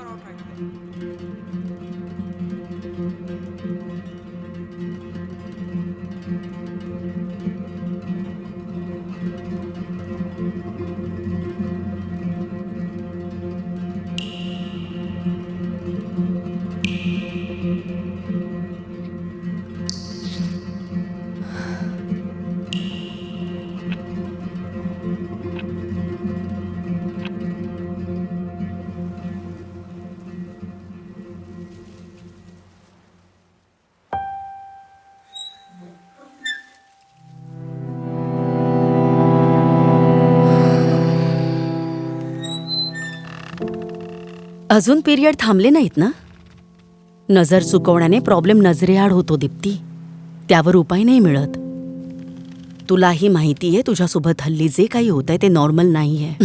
but I'll try to. अजून period थांबले नाहीत ना? नजर चुकवण्याने प्रॉब्लेम नजरेआड होतो दीप्ती. त्यावर उपाय नाही मिळत. तुलाही माहिती आहे तुझ्यासोबत हल्ली जे काही होत आहे ते नॉर्मल नाही आहे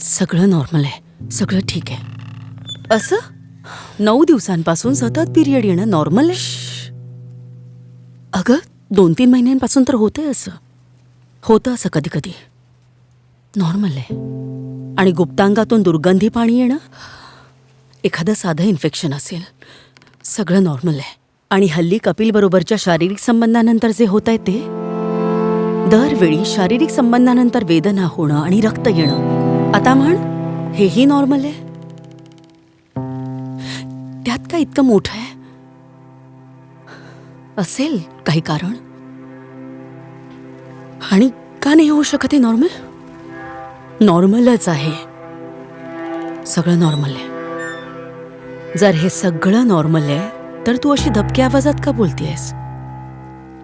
सगळं नॉर्मल आहे. सगळं ठीक आहे. असं? नऊ दिवसांपासून सतत पिरियड येणं नॉर्मल अगं दोन तीन महिन्यांपासून तर होतंय असं. होतं असं कधी कधी नॉर्मल आहे. आणि गुप्तांगातून दुर्गंधी पाणी येणं? एखादं साधं इन्फेक्शन असेल. सगळं नॉर्मल आहे. आणि हल्ली कपिलबरोबरच्या शारीरिक संबंधानंतर जे होत आहे ते? दरवेळी शारीरिक संबंधानंतर वेदना होणं आणि रक्त येणं. आता म्हण हेही नॉर्मल आहे? त्यात काय इतकं मोठं आहे? असेल काही कारण? आणि का नाही होऊ शकत हे नॉर्मल नॉर्मलच आहे. सगळं नॉर्मल आहे. जर हे सगळं नॉर्मल आहे तर तू अशी धबक्या आवाजात का बोलतेस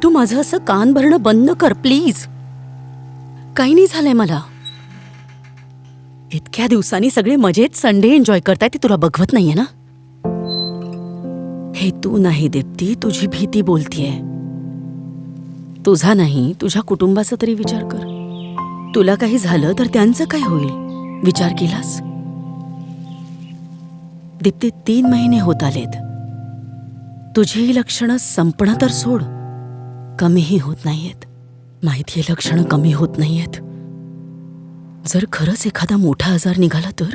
तू माझं असं कान भरणं बंद कर प्लीज. काही नाही झालंय मला. इतक्या दिवसांनी सगळे मजेत संडे एन्जॉय करताय ते तुला बघवत नाहीये ना? हे तू नाही दीप्ती तुझी भीती बोलतीये. तुझा नाही तुझ्या कुटुंबाचा तरी विचार कर. तुला काही झालं तर त्यांचं काय होईल? विचार केलास? दिप्ती तीन महिने होत आलेत. तुझी ही लक्षणं संपणं तर सोड. कमीही होत नाहीयेत. माहितीये लक्षणं कमी होत नाहीयेत. जर खरंच एखादा मोठा आजार निघाला तर?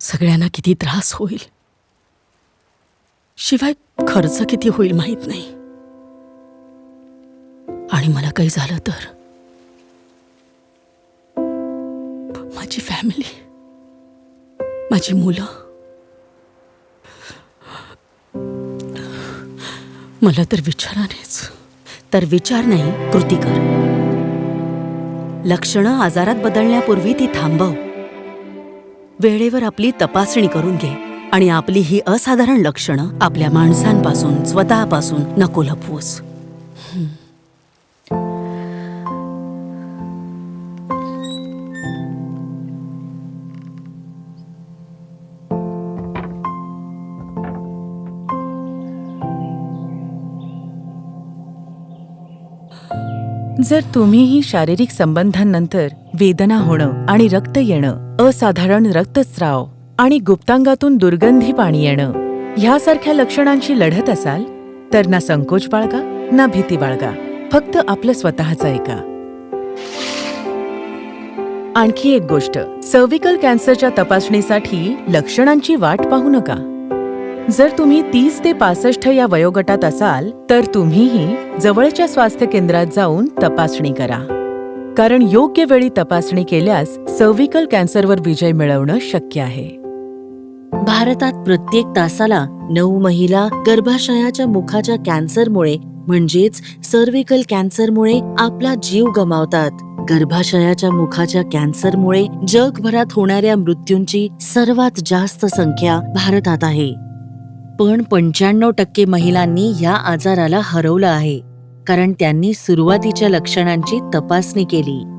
सगळ्यांना किती त्रास होईल? शिवाय खर्च किती होईल माहीत नाही. आणि मला काही झालं तर? माझी फॅमिली. माझी मुलं. मला तर विचारानेच तर विचार नाही कृती कर. लक्षणं आजारात बदलण्यापूर्वी ती थांबव. वेळेवर आपली तपासणी करून घे आणि आपली ही असाधारण लक्षणं आपल्या माणसांपासून स्वतःपासून नको लपवूस. जर तुम्हीही शारीरिक संबंधांनंतर वेदना होणं आणि रक्त येणं असाधारण रक्तस्राव आणि गुप्तांगातून दुर्गंधी पाणी येणं ह्यासारख्या लक्षणांशी लढत असाल तर ना संकोच बाळगा ना भीती बाळगा. फक्त आपलं स्वतःचं ऐका. आणखी एक गोष्ट सर्व्हिकल कॅन्सरच्या तपासणीसाठी लक्षणांची वाट पाहू नका. जर तुम्ही तीस ते पासष्ट या वयोगटात असाल तर तुम्हीही जवळच्या स्वास्थ्य केंद्रात जाऊन तपासणी करा. कारण योग्य वेळी तपासणी केल्यास सर्व्हिकल कॅन्सरवर विजय मिळवणं शक्य आहे. भारतात प्रत्येक तासाला नऊ महिला गर्भाशयाच्या मुखाच्या कॅन्सरमुळे म्हणजेच सर्व्हिकल कॅन्सरमुळे आपला जीव गमावतात. गर्भाशयाच्या मुखाच्या कॅन्सरमुळे जगभरात होणाऱ्या मृत्यूंची सर्वात जास्त संख्या भारतात आहे. पण पंच्याण्णव टक्के महिलांनी या आजाराला हरवलं आहे कारण त्यांनी सुरुवातीच्या लक्षणांची तपासणी केली.